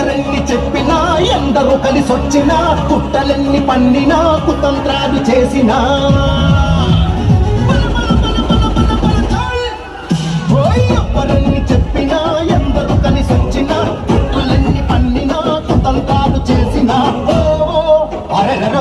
ఎవరెన్ని చెప్పినా ఎందరూ కలిసొచ్చినా కుట్టలెన్ని పన్నినా కుతంత్రాలు చేసినా. ఎవరెన్ని చెప్పినా ఎందరూ కలిసొచ్చినా కుట్టలెన్ని పన్నినా కుతంత్రాలు చేసినా. ఓ అరెరర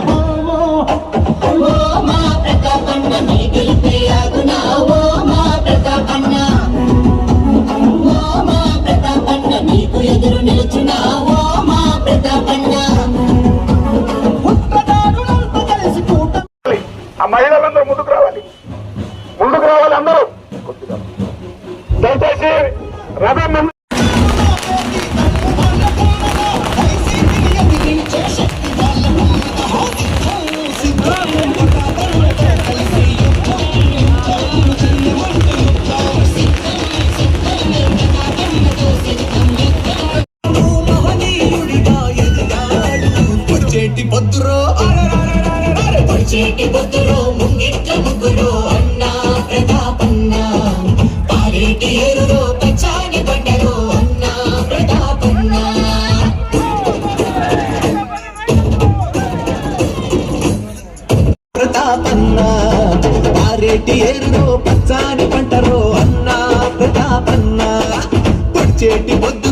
మహిళలందరూ ముందుకు పొడిచేటి బొద్దురో ముంగిట్ల ముగ్గులో అన్నా ప్రతాపన్న. పారేటి ఎరులో పచ్చాని పంటరో అన్నా ప్రతాపన్న. ప్రతాపన్న. పారేటి ఎరులో పచ్చాని పంటరో అన్నా ప్రతాపన్న. పొడిచేటి బొద్దు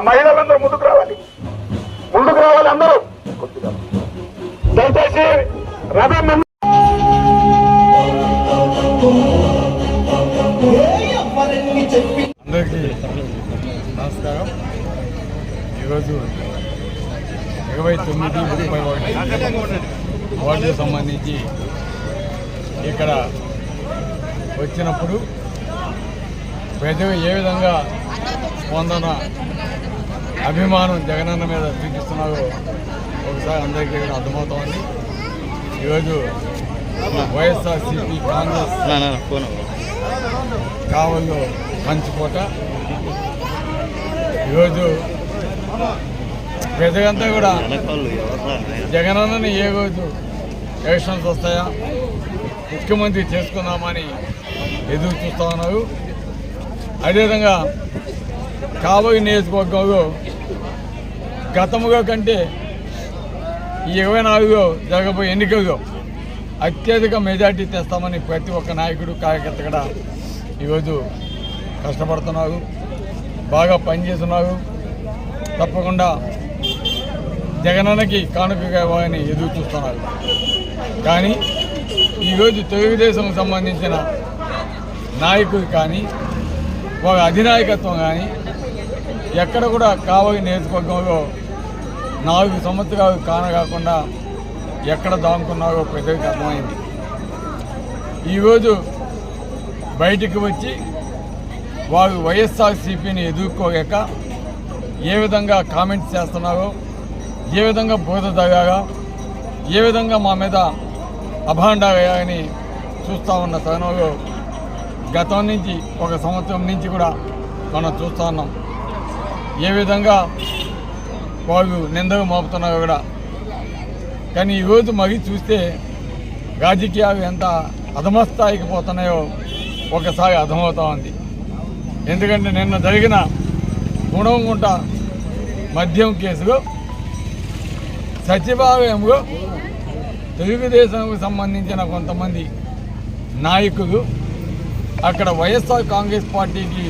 ఆ మహిళలందరూ ముందుకు రావాలి. ముందుకు రావాలి అందరూ. దయచేసి రథం అందరికీ నమస్కారం. ఈరోజు ఇరవై తొమ్మిది ముప్పై ఒకటి వార్డుకు సంబంధించి ఇక్కడ వచ్చినప్పుడు ప్రజలు ఏ విధంగా స్పందన అభిమానం జగనన్న మీద చూపిస్తున్నారో. ఒకసారి అందరికీ అర్థమవుతోంది. ఈరోజు వైఎస్ఆర్సీపీ కాంగ్రెస్ కావల్లో పంచుకోట ఈరోజు ప్రజలంతా కూడా జగనన్నని ఏ రోజు ఎలక్షన్స్ వస్తాయా? ముఖ్యమంత్రి చేసుకుందామని ఎదురు చూస్తూ ఉన్నారు. అదేవిధంగా కాబోయే నియోజకవర్గంలో గతముగా కంటే ఇరవై నాలుగులో జరగబోయే ఎన్నికల్లో అత్యధిక మెజార్టీ తెస్తామని ప్రతి ఒక్క నాయకుడు కార్యకర్త కూడా ఈరోజు కష్టపడుతున్నారు బాగా పనిచేస్తున్నారు. తప్పకుండా జగనన్నకి కానుకగా ఇవ్వాలని ఎదురు చూస్తున్నారు. కానీ ఈరోజు తెలుగుదేశం సంబంధించిన నాయకులు కానీ ఒక అధినాయకత్వం కానీ ఎక్కడ కూడా కావలి నియోజకవర్గంలో నాలుగు సంవత్సరాలు కానగాకుండా ఎక్కడ దాముకున్నారో ప్రజలకు అర్థమైంది. ఈరోజు బయటికి వచ్చి వారు వైఎస్ఆర్సీపీని ఎదుర్కోలేక ఏ విధంగా కామెంట్స్ చేస్తున్నారో ఏ విధంగా బోధ తగాగా ఏ విధంగా మా మీద అభాండాలని చూస్తూ ఉన్న తరుణంలో గతం నుంచి ఒక సంవత్సరం నుంచి కూడా మనం చూస్తూ ఉన్నాం. ఏ విధంగా వాళ్ళు నిందలు మోపుతున్నారో కూడా. కానీ ఈరోజు మరి చూస్తే రాజకీయాలు ఎంత అధమస్థాయికి పోతున్నాయో ఒకసారి అర్థమవుతా ఉంది. ఎందుకంటే నిన్న జరిగిన గుణవంగుంట మద్యం కేసులో సచివాలయంలో తెలుగుదేశంకు సంబంధించిన కొంతమంది నాయకులు అక్కడ వైఎస్ఆర్ కాంగ్రెస్ పార్టీకి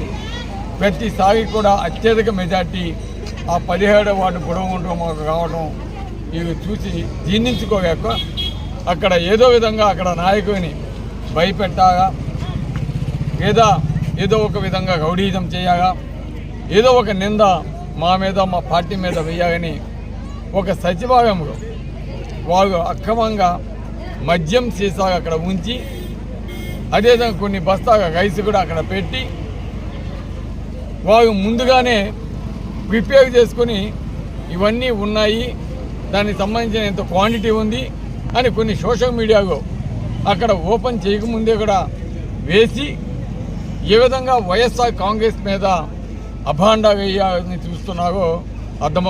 ప్రతిసారి కూడా అత్యధిక మెజార్టీ ఆ పదిహేడవ వార్డు గొడవ మాకు రావడం ఇవి చూసి జీర్ణించుకోలేక అక్కడ ఏదో విధంగా అక్కడ నాయకుని భయపెట్టాగా లేదా ఏదో ఒక విధంగా గౌడీజం చేయగా ఏదో ఒక నింద మా మీద మా పార్టీ మీద వేయాలని ఒక సచివాలయంలో వాళ్ళు అక్రమంగా మద్యం సీసాగా అక్కడ ఉంచి అదేవిధంగా కొన్ని బస్తాగా రైస్ కూడా అక్కడ పెట్టి వాళ్ళు ముందుగానే ప్రిపేర్ చేసుకొని ఇవన్నీ ఉన్నాయి. దానికి సంబంధించిన ఎంత క్వాంటిటీ ఉంది అని కొన్ని సోషల్ మీడియాలో అక్కడ ఓపెన్ చేయకముందే కూడా వేసి ఏ విధంగా వైఎస్ఆర్ కాంగ్రెస్ మీద అభాండా వేయాలని చూస్తున్నారో అర్థమవు